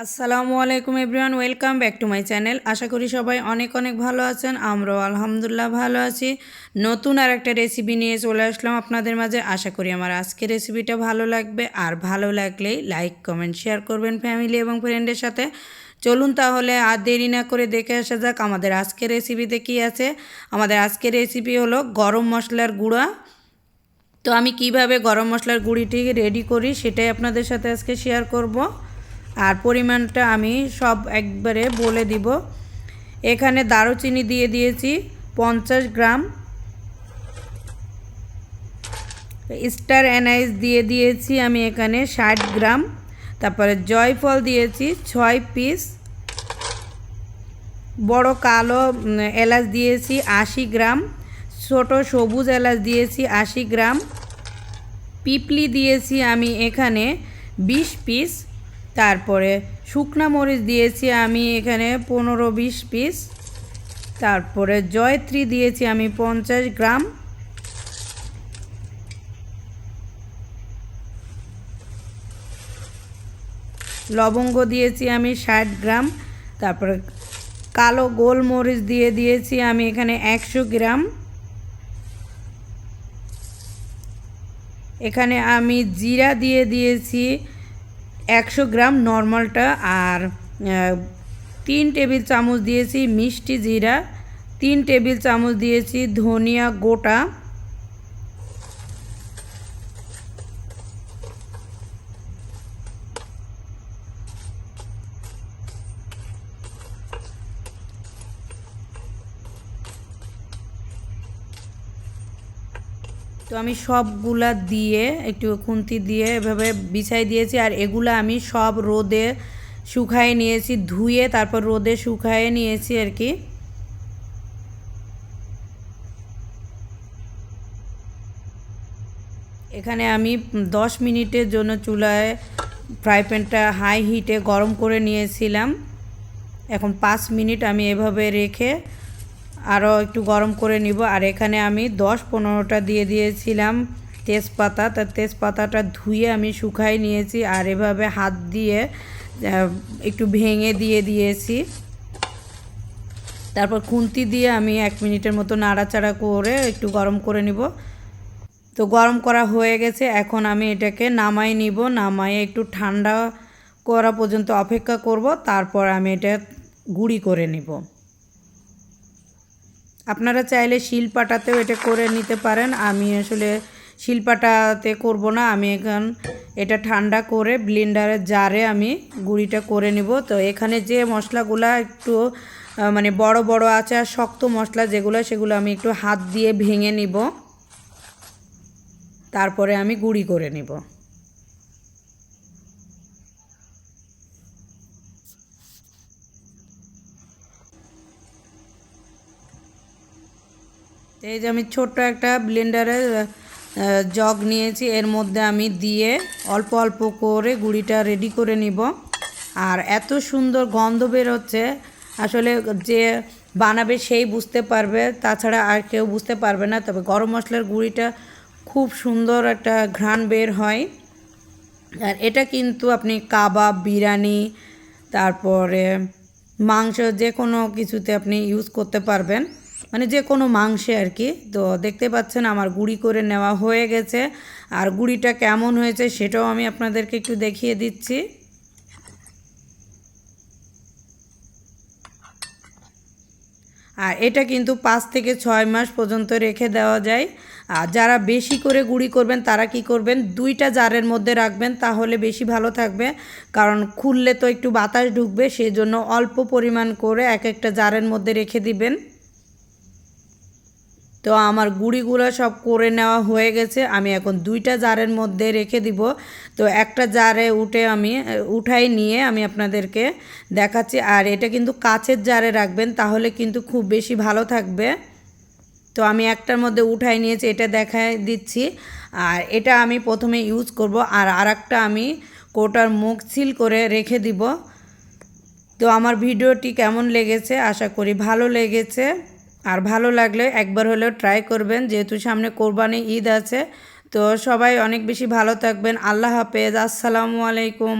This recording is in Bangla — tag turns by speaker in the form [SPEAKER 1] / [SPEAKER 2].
[SPEAKER 1] আসসালামু আলাইকুম everyone, welcome back to my channel. আশা করি সবাই অনেক অনেক ভালো আছেন, আমরাও আলহামদুলিল্লাহ ভালো আছি। নতুন আর একটা রেসিপি নিয়ে চলে আসলাম আপনাদের মাঝে। আশা করি আমার আজকের রেসিপিটা ভালো লাগবে। আর ভালো লাগলেই লাইক কমেন্ট শেয়ার করবেন ফ্যামিলি এবং ফ্রেন্ডের সাথে। চলুন তাহলে আর দেরি না করে দেখে আসা যাক আমাদের আজকের রেসিপিতে কি আছে। আমাদের আজকের রেসিপি হলো গরম মশলার গুঁড়া। তো আমি কীভাবে গরম মশলার গুঁড়িটি রেডি করি সেটাই আপনাদের সাথে আজকে শেয়ার করব। আর পরিমাণটা আমি সব একবারে বলে দিব। এখানে দারুচিনি দিয়ে দিয়েছি পঞ্চাশ গ্রাম। স্টার অ্যানাইস দিয়ে দিয়েছি আমি এখানে ষাট গ্রাম। তারপরে জয়ফল দিয়েছি ছয় পিস। বড় কালো এলাচ দিয়েছি আশি গ্রাম। ছোট সবুজ এলাচ দিয়েছি আশি গ্রাম। পিপলি দিয়েছি আমি এখানে বিশ পিস। তারপরে শুকনা মরিচ দিয়েছি আমি এখানে পনেরো বিশ পিস। তারপরে জয়ত্রী দিয়েছি আমি পঞ্চাশ গ্রাম। লবঙ্গ দিয়েছি আমি ষাট গ্রাম। তারপরে কালো গোলমরিচ দিয়ে দিয়েছি আমি এখানে একশো গ্রাম। এখানে আমি জিরা দিয়ে দিয়েছি একশো গ্রাম নর্মালটা আর তিন টেবিল চামচ দিয়েছি মিষ্টি জিরা, তিন টেবিল চামচ দিয়েছি ধনিয়া গোটা তো আমি সবগুলা দিয়ে, একটু খুন্তি দিয়ে এভাবে বিছাই দিয়েছি আর এগুলো আমি সব রোদে শুকায়ে নিয়েছি, ধুয়ে তারপর রোদে শুকায়ে নিয়েছি আর কি। এখানে আমি দশ মিনিটের জন্য চুলায় ফ্রাই প্যানটা হাই হিটে গরম করে নিয়েছিলাম। এখন পাঁচ মিনিট আমি এভাবে রেখে আরও একটু গরম করে নিব। আর এখানে আমি দশ পনেরোটা দিয়ে দিয়েছিলাম তেজপাতা। তার তেজপাতাটা ধুয়ে আমি শুকাই নিয়েছি আর এভাবে হাত দিয়ে একটু ভেঙে দিয়ে দিয়েছি। তারপর খুন্তি দিয়ে আমি এক মিনিটের মতো নাড়াচাড়া করে একটু গরম করে নিব। তো গরম করা হয়ে গেছে। এখন আমি এটাকে নামাই নিব। নামাই একটু ঠান্ডা করা পর্যন্ত অপেক্ষা করব। তারপর আমি এটা গুঁড়ি করে নিব। আপনারা চাইলে শিলপাটাতেও এটা করে নিতে পারেন। আমি আসলে শিলপাটাতে করব না। আমি এখন এটা ঠান্ডা করে ব্লেন্ডারের জারে আমি গুঁড়িটা করে নিব। তো এখানে যে মশলাগুলো একটু মানে বড় বড় আছে আর শক্ত মশলা যেগুলো, সেগুলো আমি একটু হাত দিয়ে ভেঙে নিব। তারপরে আমি গুঁড়ি করে নিব। এই যে আমি ছোট্ট একটা ব্লেন্ডারে জগ নিয়েছি। এর মধ্যে আমি দিয়ে অল্প অল্প করে গুঁড়িটা রেডি করে নিব। আর এত সুন্দর গন্ধ বেরোচ্ছে আসলে যে বানাবে সেই বুঝতে পারবে। তাছাড়া আর কেউ বুঝতে পারবে না। তবে গরম মশলার গুঁড়িটা খুব সুন্দর একটা ঘ্রাণ বের হয়। আর এটা কিন্তু আপনি কাবাব, বিরিয়ানি, তারপরে মাংস যে কোনো কিছুতে আপনি ইউজ করতে পারবেন। মানে যে কোনো মাংসে আর কি। তো দেখতে পাচ্ছেন আমার গুঁড়ি করে নেওয়া হয়ে গেছে। আর গুঁড়িটা কেমন হয়েছে সেটাও আমি আপনাদেরকে একটু দেখিয়ে দিচ্ছি। আর এটা কিন্তু পাঁচ থেকে ছয় মাস পর্যন্ত রেখে দেওয়া যায়। আর যারা বেশি করে গুঁড়ি করবেন, তারা কি করবেন? দুইটা জারের মধ্যে রাখবেন, তাহলে বেশি ভালো থাকবে। কারণ খুললে তো একটু বাতাস ঢুকবে সেই জন্য অল্প পরিমাণ করে এক একটা জারের মধ্যে রেখে দিবেন। তো আমার গুঁড়িগুলো সব করে নেওয়া হয়ে গেছে। আমি এখন দুইটা জারের মধ্যে রেখে দিব। তো একটা জারে উঠে আমি, উঠাই নিয়ে আমি আপনাদেরকে দেখাচ্ছি। আর এটা কিন্তু কাছের জারে রাখবেন, তাহলে কিন্তু খুব বেশি ভালো থাকবে। তো আমি একটার মধ্যে উঠাই নিয়েছি, এটা দেখাই দিচ্ছি। আর এটা আমি প্রথমে ইউজ করব, আর আরেকটা আমি কোটার মুখ সিল করে রেখে দিব। তো আমার ভিডিওটি কেমন লেগেছে, আশা করি ভালো লেগেছে। আর ভালো লাগলে একবার হলেও ট্রাই করবেন। যেহেতু সামনে কোরবানি ঈদ আছে, তো সবাই অনেক বেশি ভালো থাকবেন। আল্লাহ হাফেজ। আসসালামু আলাইকুম।